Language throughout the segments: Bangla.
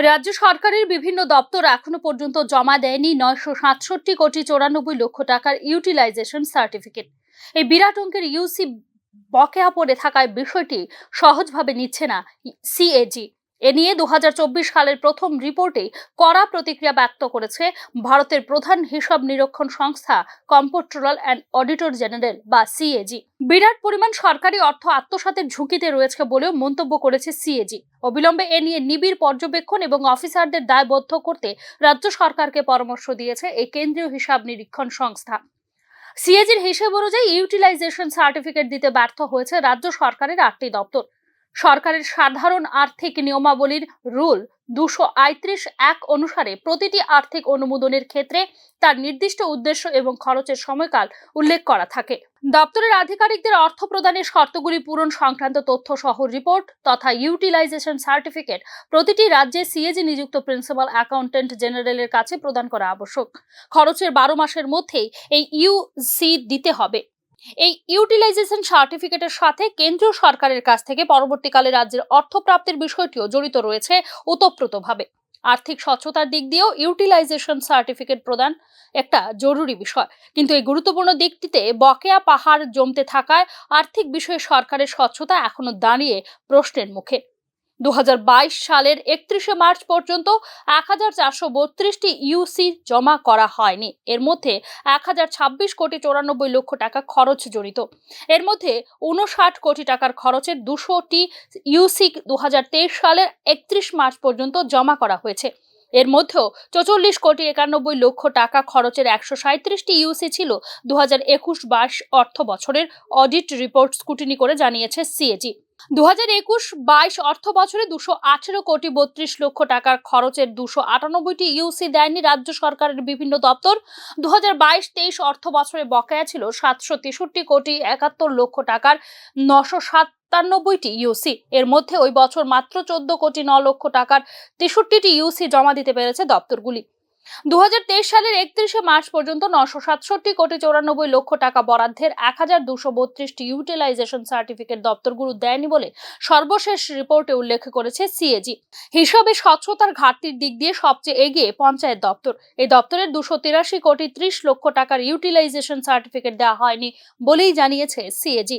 রাজ্য সরকারের বিভিন্ন দপ্তর এখনও পর্যন্ত জমা দেয়নি নয়শো সাতষট্টি কোটি চৌরানব্বই লক্ষ টাকার ইউটিলাইজেশন সার্টিফিকেট এই বিরাট অঙ্কের ইউসি বকেয়া পড়ে থাকায় বিষয়টি সহজভাবে নিচ্ছে না সিএজি এ নিয়ে দু হাজার চব্বিশ সালের প্রথম রিপোর্টে কড়া প্রতিক্রিয়া ব্যক্ত করেছে ভারতের প্রধান হিসাব নিরীক্ষণ সংস্থা কম্পোট্রোলার অ্যান্ড অডিটর জেনারেল বা সিএজি। বিরাট পরিমাণ সরকারি অর্থ আত্মসাতের ঝুঁকিতে রয়েছে বলেও মন্তব্য করেছে সিএজি। অবিলম্বে এ নিয়ে নিবিড় পর্যবেক্ষণ এবং অফিসারদের দায়বদ্ধ করতে রাজ্য সরকারকে পরামর্শ দিয়েছে এই কেন্দ্রীয় হিসাব নিরীক্ষণ সংস্থা। সিএজির হিসেব অনুযায়ী ইউটিলাইজেশন সার্টিফিকেট দিতে ব্যর্থ হয়েছে রাজ্য সরকারের আটটি দপ্তর। সরকারের সাধারণ আর্থিক নিয়মাবলীর রুল দুশো আটত্রিশ এক অনুসারে প্রতিটি আর্থিক অনুমোদনের ক্ষেত্রে তার নির্দিষ্ট উদ্দেশ্য এবং খরচের সময়কাল উল্লেখ করা থাকে। দপ্তরের আধিকারিকদের অর্থ প্রদানের শর্তগুলি পূরণ সংক্রান্ত তথ্য সহ রিপোর্ট তথা ইউটিলাইজেশন সার্টিফিকেট প্রতিটি রাজ্যে সিএজি নিযুক্ত প্রিন্সিপাল অ্যাকাউন্টেন্ট জেনারেলের কাছে প্রদান করা আবশ্যক। খরচের বারো মাসের মধ্যেই এই ইউসি দিতে হবে। এই ইউটিলাইজেশন সার্টিফিকেটের সাথে কেন্দ্রীয় সরকারের কাছ থেকে পরবর্তীকালে রাজ্যের অর্থ প্রাপ্তির বিষয়টিও জড়িত রয়েছে ওতপ্রোতভাবে। আর্থিক স্বচ্ছতার দিক দিয়েও ইউটিলাইজেশন সার্টিফিকেট প্রদান একটা জরুরি বিষয়। কিন্তু এই গুরুত্বপূর্ণ দিকটিতে বকেয়া পাহাড় জমতে থাকায় আর্থিক বিষয়ে সরকারের স্বচ্ছতা এখনও দাঁড়িয়ে প্রশ্নের মুখে। দু হাজার বাইশ সালের একত্রিশে মার্চ পর্যন্ত এক হাজার চারশো বত্রিশটি ইউসি জমা করা হয়নি। এর মধ্যে এক হাজার ছাব্বিশ কোটি চৌরানব্বই লক্ষ টাকা খরচ জড়িত। এর মধ্যে উনষাট কোটি টাকার খরচের দুশোটি ইউসি দু হাজার তেইশ সালের একত্রিশ মার্চ পর্যন্ত জমা করা হয়েছে। এর মধ্যেও চৌচল্লিশ কোটি একানব্বই লক্ষ টাকা খরচের একশো সাঁত্রিশটি ইউসি ছিল দু হাজার একুশ বাইশ অর্থ বছরের অডিট রিপোর্ট স্কুটিনি করে জানিয়েছে সিএজি দু হাজার একুশ বাইশ অর্থ বছরে দুশো আঠেরো কোটি বত্রিশ লক্ষ টাকার খরচের দুশো আটানব্বইটি ইউসি দেয়নি রাজ্য সরকারের বিভিন্ন দপ্তর। দু হাজার বাইশ তেইশ অর্থ বছরে বকেয়া ছিল সাতশো তেষট্টি কোটি একাত্তর লক্ষ টাকার নশো সাতানব্বইটি ইউসি। এর মধ্যে ওই বছর মাত্র চোদ্দ কোটি ন লক্ষ টাকার তেষট্টিটি ইউসি জমা দিতে পেরেছে দপ্তরগুলি। দুহাজার তেইশ সালের একত্রিশে মার্চ পর্যন্ত নশো সাতষট্টি কোটি চৌরানব্বই লক্ষ টাকা বরাদ্দের এক হাজার দুশো বত্রিশটি ইউটিলাইজেশন সার্টিফিকেট দপ্তরগুলো দেয়নি বলে সর্বশেষ রিপোর্টে উল্লেখ করেছে সিএজি হিসাবে স্বচ্ছতার ঘাটতির দিক দিয়ে সবচেয়ে এগিয়ে পঞ্চায়েত দপ্তর। এই দপ্তরের দুশো তিরাশি কোটি ত্রিশ লক্ষ টাকার ইউটিলাইজেশন সার্টিফিকেট দেওয়া হয়নি বলেই জানিয়েছে সিএজি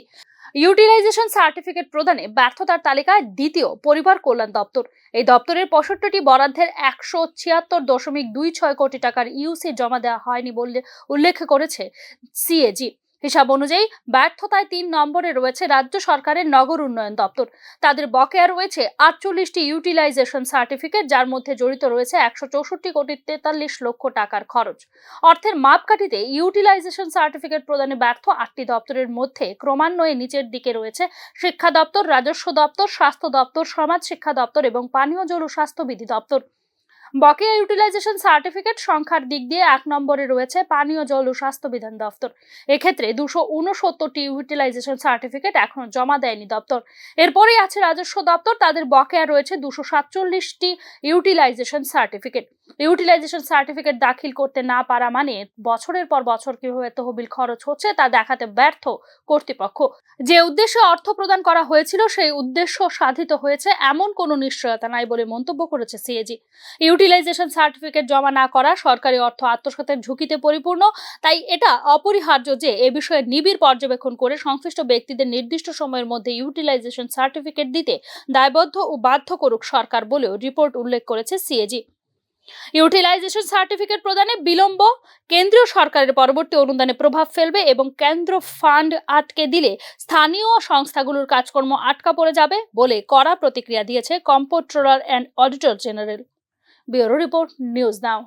ইউটিলাইজেশন সার্টিফিকেট প্রদানে ব্যর্থতার তালিকায় দ্বিতীয় পরিবার কল্যাণ দপ্তর। এই দপ্তরের পঁয়ষট্টিটি বরাদ্দের একশো ছিয়াত্তর দশমিক দুই ছয় কোটি টাকার ইউসি জমা দেওয়া হয়নি বলে উল্লেখ করেছে সিএজি হিসাব অনুযায়ী ব্যর্থতায় তিন নম্বরে রয়েছে রাজ্য সরকারের নগর উন্নয়ন দপ্তর। তাদের বকেয়া রয়েছে আটচল্লিশটি ইউটিলাইজেশন সার্টিফিকেট যার মধ্যে জড়িত রয়েছে একশো চৌষট্টি কোটি তেতাল্লিশ লক্ষ টাকার খরচ। অর্থের মাপকাঠিতে ইউটিলাইজেশন সার্টিফিকেট প্রদানে ব্যর্থ আটটি দপ্তরের মধ্যে ক্রমান্বয়ে নিচের দিকে রয়েছে শিক্ষা দপ্তর, রাজস্ব দপ্তর, স্বাস্থ্য দপ্তর, সমাজ শিক্ষা দপ্তর এবং পানীয় জল ও স্বাস্থ্যবিধি দপ্তর। বকেয়া ইউটিলাইজেশন সার্টিফিকেট সংখ্যার দিক দিয়ে এক নম্বরে রয়েছে পানীয় জল ও স্বাস্থ্য বিধান দপ্তর। এক্ষেত্রে দুশো উনসত্তরটি ইউটিলাইজেশন সার্টিফিকেট এখনও জমা দেয়নি দপ্তর। এরপরেই আছে রাজস্ব দপ্তর, তাদের বকেয়া রয়েছে দুশো সাতচল্লিশটি ইউটিলাইজেশন সার্টিফিকেট ইউটিলাইজেশন সার্টিফিকেট দাখিল করতে না পারা মানে বছরের পর বছর কীভাবে তহবিল খরচ হচ্ছে তা দেখাতে ব্যর্থ কর্তৃপক্ষ। যে উদ্দেশ্যে অর্থ প্রদান করা হয়েছিল, সেই উদ্দেশ্য সাধিত হয়েছে এমন কোনো নিশ্চয়তা নাই বলে মন্তব্য করেছে সিএজি ইউটিলাইজেশন সার্টিফিকেট জমা না করা সরকারি অর্থ আত্মসাতের ঝুঁকিতে পরিপূর্ণ, তাই এটা অপরিহার্য যে এ বিষয়ে নিবিড় পর্যবেক্ষণ করে সংশ্লিষ্ট ব্যক্তিদের নির্দিষ্ট সময়ের মধ্যে ইউটিলাইজেশন সার্টিফিকেট দিতে দায়বদ্ধ ও বাধ্য করুক সরকার বলেও রিপোর্ট উল্লেখ করেছে সিএজি ইউটিলাইজেশন সার্টিফিকেট প্রদানে বিলম্ব, কেন্দ্রীয় সরকারের পরবর্তী অনুদানে প্রভাব ফেলবে এবং কেন্দ্র ফান্ড আটকে দিলে স্থানীয় সংস্থাগুলোর কাজকর্ম আটকা পড়ে যাবে বলে কড়া প্রতিক্রিয়া দিয়েছে comptroller and auditor general. Bureau report, news now.